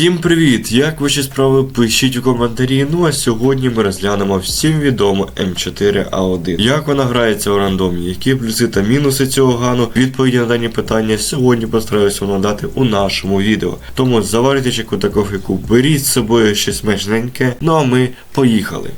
Всім привіт! Як ваші справи? Пишіть у коментарі. Ну а сьогодні ми розглянемо всім відому М4А1. Як вона грається у рандомі, які плюси та мінуси цього гану, відповіді на дані питання сьогодні постараюся вам надати у нашому відео. Тому заварите чеку та кофейку, беріть з собою щось смачненьке, ну а ми поїхали.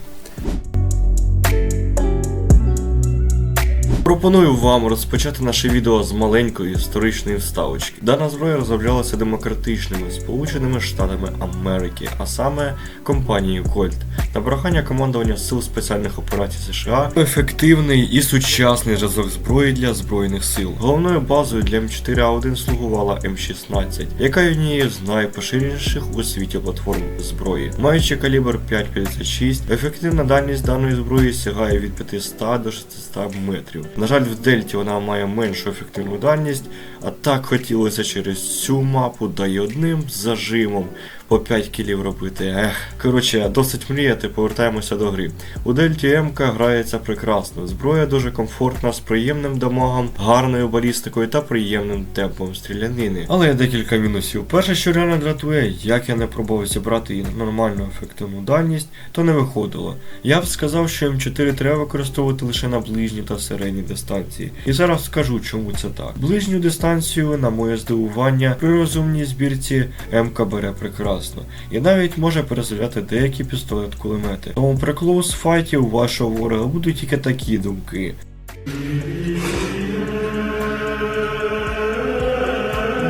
Пропоную вам розпочати наше відео з маленької історичної вставочки. Дана зброя розроблялася демократичними Сполученими Штатами Америки, а саме компанією Colt. На прохання командування Сил спеціальних операцій США ефективний і сучасний зразок зброї для збройних сил. Головною базою для М4А1 слугувала М16, яка є однією з найпоширеніших у світі платформ зброї. Маючи калібр 5,56, ефективна дальність даної зброї сягає від 500 до 600 метрів. На жаль, в Дельті вона має меншу ефективну дальність, а так хотілося через цю мапу да й одним зажимом по 5 кілів робити. Ех. Коротше, досить мріяти, повертаємося до гри. У Дельті МК грається прекрасно. Зброя дуже комфортна, з приємним дамагом, гарною балістикою та приємним темпом стрілянини. Але є декілька мінусів. Перше, що реально дратує, як я не пробував зібрати її нормальну ефективну дальність, то не виходило. Я б сказав, що М4 треба використовувати лише на ближній та середній дистанції. І зараз скажу, чому це так. Ближню дистанцію, на моє здивування, при розумній збірці МК бере прекрасно. І навіть може перезаряти деякі пістолет-кулемети. Тому при клоус файті у вашого ворога будуть тільки такі думки.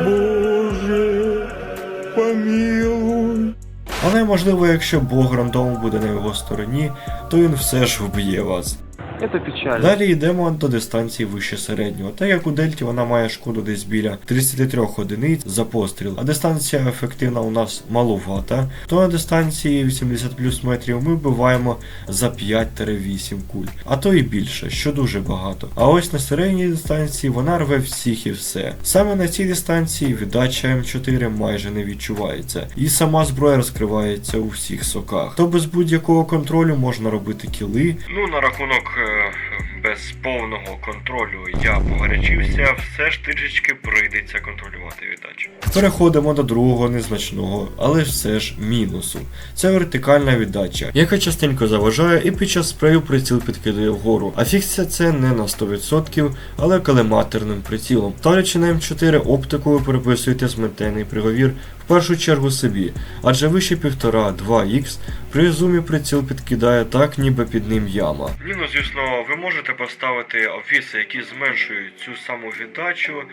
Боже, помилуй. Але можливо, якщо Бог рандому буде на його стороні, то він все ж вб'є вас. Это печально. Далі йдемо до дистанції вище середнього. Так як у Дельті вона має шкоду десь біля 33 одиниць за постріл, а дистанція ефективна у нас маловата, то на дистанції 80 плюс метрів ми вбиваємо за 5-8 куль, а то і більше, що дуже багато. А ось на середній дистанції вона рве всіх і все. Саме на цій дистанції віддача М4 майже не відчувається, і сама зброя розкривається у всіх соках. То без будь-якого контролю можна робити кіли. Ну, на рахунок Nossa, без повного контролю я погарячився, все ж трішечки прийдеться контролювати віддачу. Переходимо до другого незначного, але все ж мінусу. Це вертикальна віддача, яка частенько заважає і під час спрею приціл підкидає вгору. А фіксія це не на 100%, але колематорним прицілом. Ставлячи на М4 оптику, ви переписуєте зметений приговір в першу чергу собі, адже вище 1,5-2х при зумі приціл підкидає так, ніби під ним яма. Ні, ну звісно, ви можете поставити обвіси, які зменшують цю саму віддачу,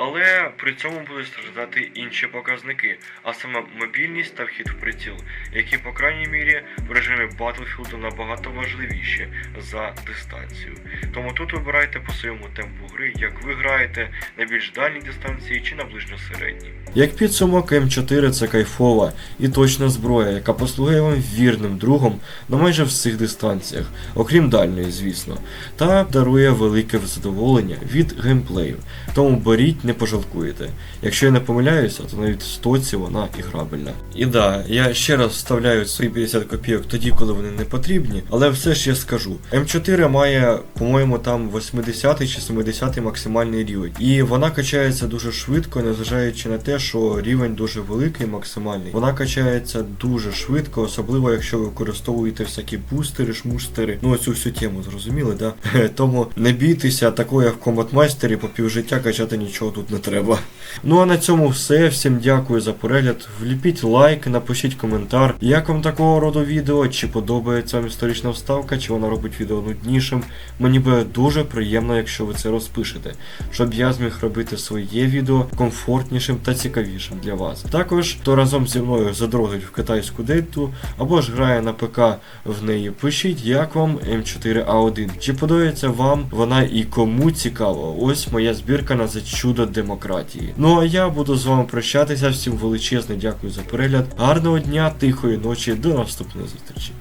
але при цьому будуть страждати інші показники, а саме мобільність та вхід в приціл, які, по крайній мірі, в режимі Battlefield набагато важливіші за дистанцію. Тому тут вибирайте по своєму темпу гри, як ви граєте на більш дальній дистанції чи на ближньо-середній. Як підсумок М4 це кайфова і точна зброя, яка послугує вам вірним другом на майже всіх дистанціях, окрім дальньої, звісно, та дарує велике задоволення від геймплею. Тому беріть, не пожалкуєте. Якщо я не помиляюся, то навіть в стоці вона і грабельна. І да, я ще раз вставляю свої 50 копійок тоді, коли вони не потрібні, але все ж я скажу. М4 має, по-моєму, там 80 чи 70 максимальний рівень. І вона качається дуже швидко, незважаючи на те, що рівень дуже великий, максимальний. Вона качається дуже швидко, особливо якщо ви використовуєте всякі бустери, шмустери. Ну оцю всю тему зрозуміли, да? Тому не бійтеся, такого як в Combat Master, по півжиття качати нічого тут не треба. Ну а на цьому все. Всім дякую за перегляд. Вліпіть лайк, напишіть коментар, як вам такого роду відео, чи подобається вам історична вставка, чи вона робить відео нуднішим. Мені буде дуже приємно, якщо ви це розпишете, щоб я зміг робити своє відео комфортнішим та цікавішим для вас. Також, хто разом зі мною задрогить в китайську дейту або ж грає на ПК в неї, пишіть, як вам М4А1. Чи подобається вам вона і кому цікаво? Ось моя збірка на це чудо демократії. Ну а я буду з вами прощатися. Всім величезне дякую за перегляд. Гарного дня, тихої ночі, до наступної зустрічі.